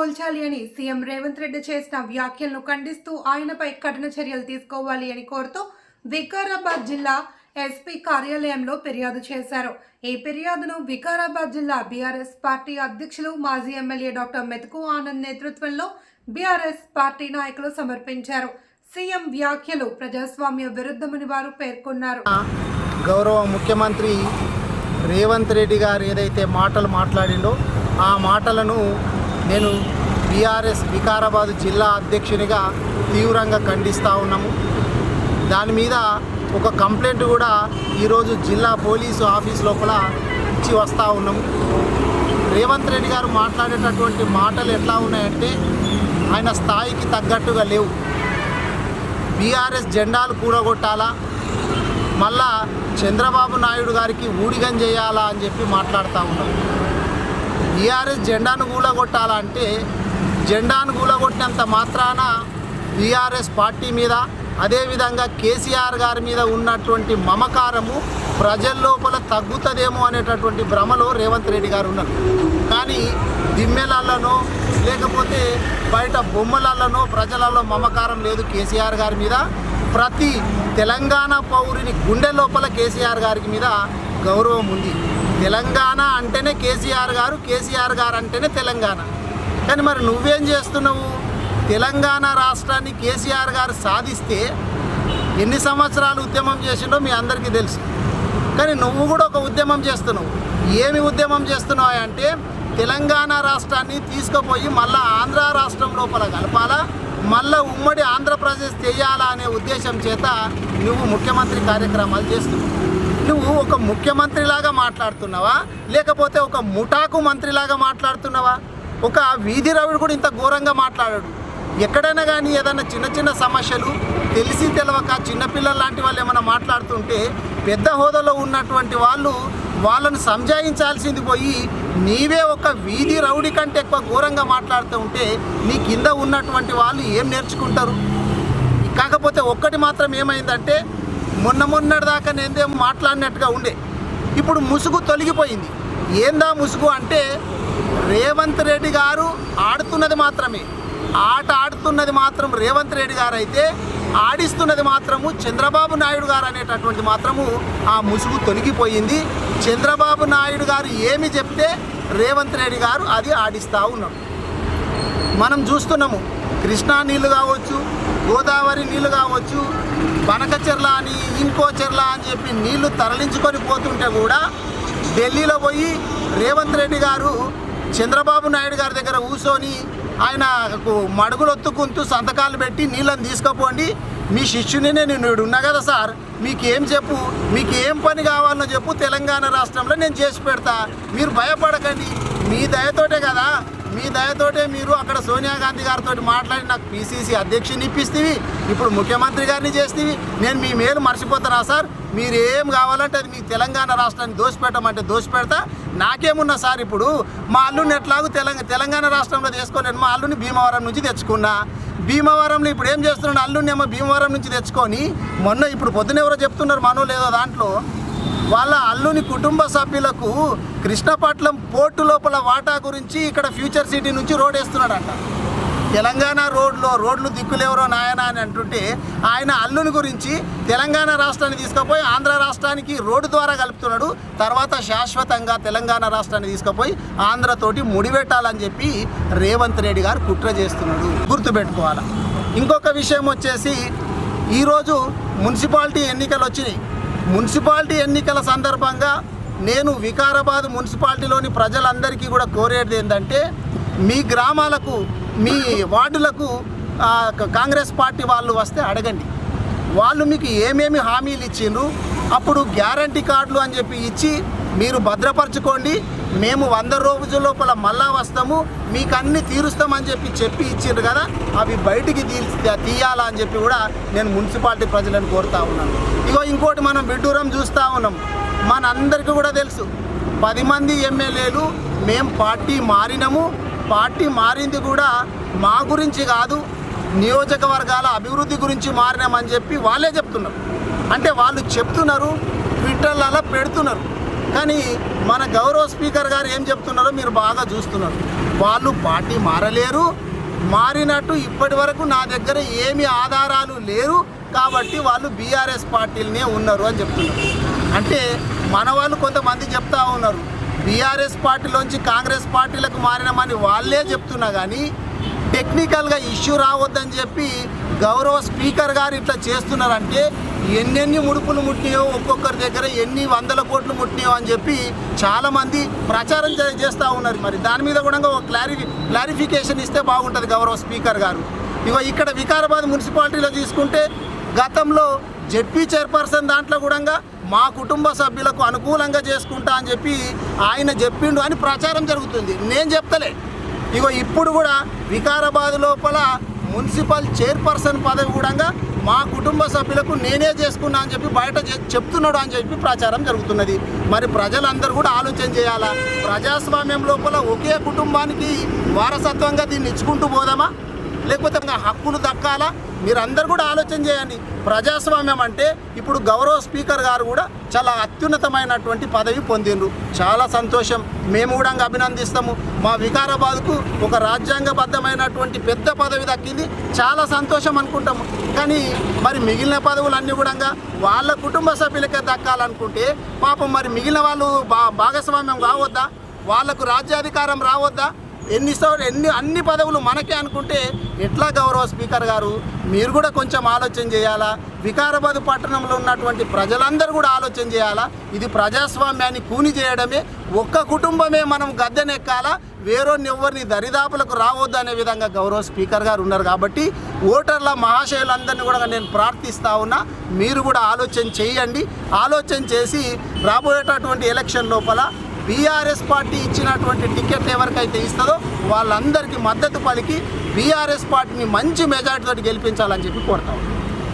కోల్చాలి అని సీఎం రేవంత్ రెడ్డి చేసిన వ్యాఖ్యలను ఖండిస్తూ ఆయనపై కఠిన చర్యలు తీసుకోవాలి అని కోరుతూ వికారాబాద్ జిల్లా ఎస్పీ కార్యాలయంలో ఫిర్యాదు చేశారు. ఈ ఫిర్యాదును వికారాబాద్ జిల్లా బీఆర్ఎస్ పార్టీ అధ్యక్షులు మాజీ ఎమ్మెల్యే డాక్టర్ మెతుకు ఆనంద్ నేతృత్వంలో బీఆర్ఎస్ పార్టీ నాయకులు సమర్పించారు. సీఎం వ్యాఖ్యలు ప్రజాస్వామ్య విరుద్ధమని వారు పేర్కొన్నారు. గౌరవ ముఖ్యమంత్రి రేవంత్ రెడ్డి గారు ఏదైతే మాటలు మాట్లాడిండో ఆ మాటలను నేను బీఆర్ఎస్ వికారాబాద్ జిల్లా అధ్యక్షునిగా తీవ్రంగా ఖండిస్తూ ఉన్నాము. దాని మీద ఒక కంప్లైంట్ కూడా ఈరోజు జిల్లా పోలీసు ఆఫీస్ లోపల ఇచ్చి వస్తూ ఉన్నాము. రేవంత్ రెడ్డి గారు మాట్లాడేటటువంటి మాటలు ఎట్లా ఉన్నాయంటే ఆయన స్థాయికి తగ్గట్టుగా లేవు. బీఆర్ఎస్ జెండాలు కూడగొట్టాలా? మళ్ళా చంద్రబాబు నాయుడు గారికి ఊడిగం చేయాలా అని చెప్పి మాట్లాడుతూ ఉన్నాం. బీఆర్ఎస్ జెండాను కూలగొట్టాలంటే జెండాను కూలగొట్టినంత మాత్రాన బీఆర్ఎస్ పార్టీ మీద అదేవిధంగా కేసీఆర్ గారి మీద ఉన్నటువంటి మమకారము ప్రజల లోపల తగ్గుతుందేమో అనేటటువంటి భ్రమలో రేవంత్ రెడ్డి గారు ఉన్నారు. కానీ దిమ్మెలలోనో లేకపోతే బయట బొమ్మలలోనో ప్రజలలో మమకారం లేదు కేసీఆర్ గారి మీద. ప్రతి తెలంగాణ పౌరుని గుండె లోపల కేసీఆర్ గారికి మీద గౌరవం ఉంది. తెలంగాణ అంటేనే కేసీఆర్ గారు కేసీఆర్ గారు అంటేనే తెలంగాణ. కానీ మరి నువ్వేం చేస్తున్నావు? తెలంగాణ రాష్ట్రాన్ని కేసీఆర్ గారు సాధిస్తే ఎన్ని సంవత్సరాలు ఉద్యమం చేసిండో మీ అందరికీ తెలుసు. కానీ నువ్వు కూడా ఒక ఉద్యమం చేస్తున్నావు. ఏమి ఉద్యమం చేస్తున్నావు అంటే తెలంగాణ రాష్ట్రాన్ని తీసుకుపోయి మళ్ళా ఆంధ్ర రాష్ట్రం లోపల కలపాలా? మళ్ళా ఉమ్మడి ఆంధ్రప్రదేశ్ చేయాలా అనే ఉద్దేశం చేత నువ్వు ముఖ్యమంత్రి కార్యక్రమాలు చేస్తున్నావు. నువ్వు ఒక ముఖ్యమంత్రిలాగా మాట్లాడుతున్నావా? లేకపోతే ఒక ముఠాకు మంత్రిలాగా మాట్లాడుతున్నావా? ఒక వీధి రవిడు కూడా ఇంత ఘోరంగా మాట్లాడాడు. ఎక్కడైనా కానీ ఏదైనా చిన్న చిన్న సమస్యలు తెలిసి తెలవక చిన్నపిల్లలు లాంటి వాళ్ళు ఏమైనా మాట్లాడుతుంటే పెద్ద హోదాలో ఉన్నటువంటి వాళ్ళు వాళ్ళను సంజాయించాల్సింది పోయి నీవే ఒక వీధి రౌడీ కంటే ఎక్కువ ఘోరంగా మాట్లాడుతూ ఉంటే నీ కింద ఉన్నటువంటి వాళ్ళు ఏం నేర్చుకుంటారు? కాకపోతే ఒక్కటి మాత్రం ఏమైందంటే మొన్న మొన్నటి దాకా నేనేం మాట్లాడినట్టుగా ఉండే. ఇప్పుడు ముసుగు తొలగిపోయింది. ఏందా ముసుగు అంటే రేవంత్ రెడ్డి గారు ఆడుతున్నది మాత్రమే. ఆట ఆడుతున్నది మాత్రం రేవంత్ రెడ్డి గారు అయితే ఆడిస్తున్నది మాత్రము చంద్రబాబు నాయుడు గారు అనేటటువంటి మాత్రము ఆ ముసుగు తొలగిపోయింది. చంద్రబాబు నాయుడు గారు ఏమి చెప్తే రేవంత్ రెడ్డి గారు అది ఆడిస్తూ ఉన్నాడు మనం చూస్తున్నాము. కృష్ణా నీళ్ళు కావచ్చు గోదావరి నీళ్ళు కావచ్చు బనకచెర్ల అని ఇంకో చెర్ల అని చెప్పి నీళ్ళు తరలించుకొని పోతుంటే కూడా ఢిల్లీలో పోయి రేవంత్ రెడ్డి గారు చంద్రబాబు నాయుడు గారి దగ్గర కూర్చొని ఆయన మడుగులు ఒత్తుకుంటూ సంతకాలు పెట్టి నీళ్ళని తీసుకుపోండి. మీ శిష్యుని నేను ఇక్కడ ఉన్నా కదా సార్ మీకేం చెప్పు మీకు ఏం పని కావాలనో చెప్పు తెలంగాణ రాష్ట్రంలో నేను చేసి పెడతా. మీరు భయపడకండి మీ దయతోటే కదా. మీ దయతోటే మీరు అక్కడ సోనియా గాంధీ గారితో మాట్లాడి నాకు పీసీసీ అధ్యక్షుని ఇప్పిస్తేవి ఇప్పుడు ముఖ్యమంత్రి గారిని చేస్తేవి. నేను మీ మేలు మర్చిపోతానా సార్. మీరు ఏం కావాలంటే అది మీ తెలంగాణ రాష్ట్రాన్ని దోసిపెట్టమంటే దోసిపెడతా నాకేమున్నా సార్ ఇప్పుడు? మా అల్లుని ఎట్లాగూ తెలంగాణ తెలంగాణ రాష్ట్రంలో తీసుకోలేను మా అల్లుని భీమవరం నుంచి తెచ్చుకున్నా. భీమవరంలో ఇప్పుడు ఏం చేస్తున్నాడు? అల్లుని ఏమో భీమవరం నుంచి తెచ్చుకొని మొన్న ఇప్పుడు పొద్దున ఎవరో చెప్తున్నారు మనో లేదో దాంట్లో. వాళ్ళ అల్లుని కుటుంబ సభ్యులకు కృష్ణపట్నం పోర్టు లోపల వాటా గురించి ఇక్కడ ఫ్యూచర్ సిటీ నుంచి రోడ్ వేస్తున్నాడంట. తెలంగాణ రోడ్లో రోడ్లు దిక్కులేవరో నాయన అని అంటుంటే ఆయన అల్లుని గురించి తెలంగాణ రాష్ట్రాన్ని తీసుకుపోయి ఆంధ్ర రాష్ట్రానికి రోడ్డు ద్వారా కలుపుతున్నాడు. తర్వాత శాశ్వతంగా తెలంగాణ రాష్ట్రాన్ని తీసుకుపోయి ఆంధ్రతోటి ముడిపెట్టాలని చెప్పి రేవంత్ రెడ్డి గారు కుట్ర చేస్తున్నాడు. గుర్తుపెట్టుకోవాలి? ఇంకొక విషయం వచ్చేసి ఈరోజు మున్సిపాలిటీ ఎన్నికలు వచ్చినాయి. మున్సిపాలిటీ ఎన్నికల సందర్భంగా నేను వికారాబాద్ మున్సిపాలిటీలోని ప్రజలందరికీ కూడా కోరేది ఏంటంటే మీ గ్రామాలకు మీ వార్డులకు కాంగ్రెస్ పార్టీ వాళ్ళు వస్తే అడగండి. వాళ్ళు మీకు ఏమేమి హామీలు ఇచ్చిండ్రు అప్పుడు గ్యారంటీ కార్డులు అని చెప్పి ఇచ్చి మీరు భద్రపరచుకోండి. మేము వంద రోజుల లోపల మళ్ళా వస్తాము మీకు అన్ని తీరుస్తామని చెప్పి చెప్పి ఇచ్చిండ్రు కదా అవి బయటికి తీ తీయాలా అని చెప్పి కూడా నేను మున్సిపాలిటీ ప్రజలను కోరుతా ఉన్నాను. ఇగో ఇంకోటి మనం విడ్డూరం చూస్తూ ఉన్నాం. మనందరికీ కూడా తెలుసు పది మంది ఎమ్మెల్యేలు మేము పార్టీ మారినము పార్టీ మారింది కూడా మా గురించి కాదు నియోజకవర్గాల అభివృద్ధి గురించి మారినామని చెప్పి వాళ్ళే చెప్తున్నారు. అంటే వాళ్ళు చెప్తున్నారు ట్విట్టర్లలో పెడుతున్నారు. కానీ మన గౌరవ స్పీకర్ గారు ఏం చెప్తున్నారో మీరు బాగా చూస్తున్నారు. వాళ్ళు పార్టీ మారలేరు మారినట్టు ఇప్పటి వరకు నా దగ్గర ఏమి ఆధారాలు లేరు కాబట్టి వాళ్ళు బీఆర్ఎస్ పార్టీలనే ఉన్నారు అని చెప్తున్నారు. అంటే మన వాళ్ళు కొంతమంది చెప్తా ఉన్నారు బీఆర్ఎస్ పార్టీలోంచి కాంగ్రెస్ పార్టీలకు మారినామని వాళ్ళే చెప్తున్నా కానీ టెక్నికల్గా ఇష్యూ రావద్దని చెప్పి గౌరవ స్పీకర్ గారు ఇట్లా చేస్తున్నారంటే ఎన్నెన్ని ముడుపులు ముట్టినాయో ఒక్కొక్కరి దగ్గర ఎన్ని వందల కోట్లు ముట్టినాయో అని చెప్పి చాలామంది ప్రచారం చే- చేస్తూ ఉన్నారు. మరి దాని మీద కూడా ఒక క్లారిఫి క్లారిఫికేషన్ ఇస్తే బాగుంటుంది గౌరవ స్పీకర్ గారు. ఇగో ఇక్కడ వికారాబాద్ మున్సిపాలిటీలో తీసుకుంటే గతంలో జెడ్పీ చైర్పర్సన్ దాంట్లో కూడా మా కుటుంబ సభ్యులకు అనుకూలంగా చేసుకుంటా అని చెప్పి ఆయన చెప్పిండు అని ప్రచారం జరుగుతుంది. నేను చెప్తలే. ఇగో ఇప్పుడు కూడా వికారాబాద్ లోపల మున్సిపల్ చైర్పర్సన్ పదవి కూడా మా కుటుంబ సభ్యులకు నేనే చేసుకున్నా అని చెప్పి బయట చెప్తున్నాడు అని చెప్పి ప్రచారం జరుగుతున్నది. మరి ప్రజలందరూ కూడా ఆలోచన చేయాలా? ప్రజాస్వామ్యం లోపల ఒకే కుటుంబానికి వారసత్వంగా దీన్ని ఇచ్చుకుంటూ పోదామా? లేకపోతే హక్కులు దక్కాలా? మీరందరూ కూడా ఆలోచన చేయండి. ప్రజాస్వామ్యం అంటే ఇప్పుడు గౌరవ స్పీకర్ గారు కూడా చాలా అత్యున్నతమైనటువంటి పదవి పొందిండ్రు. చాలా సంతోషం. మేము కూడా అభినందిస్తాము. మా వికారాబాద్కు ఒక రాజ్యాంగబద్ధమైనటువంటి పెద్ద పదవి దక్కింది. చాలా సంతోషం అనుకుంటాము. కానీ మరి మిగిలిన పదవులన్నీ కూడా వాళ్ళ కుటుంబ సభ్యులకే దక్కాలనుకుంటే పాపం మరి మిగిలిన వాళ్ళు బా భాగస్వామ్యం కావద్దా వాళ్ళకు రాజ్యాధికారం రావద్దా? ఎన్ని సౌ- ఎన్ని అన్ని పదవులు మనకే అనుకుంటే ఎట్లా గౌరవ స్పీకర్ గారు? మీరు కూడా కొంచెం ఆలోచన చేయాలా? వికారాబాద్ పట్టణంలో ఉన్నటువంటి ప్రజలందరూ కూడా ఆలోచన చేయాలా? ఇది ప్రజాస్వామ్యాన్ని కూని చేయడమే ఒక్క కుటుంబమే మనం గద్దెనెక్కాలా? వేరొన్ని ఎవరిని దరిదాపులకు రావద్దు అనే విధంగా గౌరవ స్పీకర్ గారు ఉన్నారు కాబట్టి ఓటర్ల మహాశయులందరినీ కూడా నేను ప్రార్థిస్తా ఉన్నా మీరు కూడా ఆలోచన చేయండి. ఆలోచన చేసి రాబోయేటటువంటి ఎలక్షన్ లోపల బీఆర్ఎస్ పార్టీ ఇచ్చినటువంటి టికెట్ ఎవరికైతే ఇస్తుందో వాళ్ళందరికీ మద్దతు పలికి బీఆర్ఎస్ పార్టీని మంచి మెజార్టీతో గెలిపించాలని చెప్పి కోరుతాం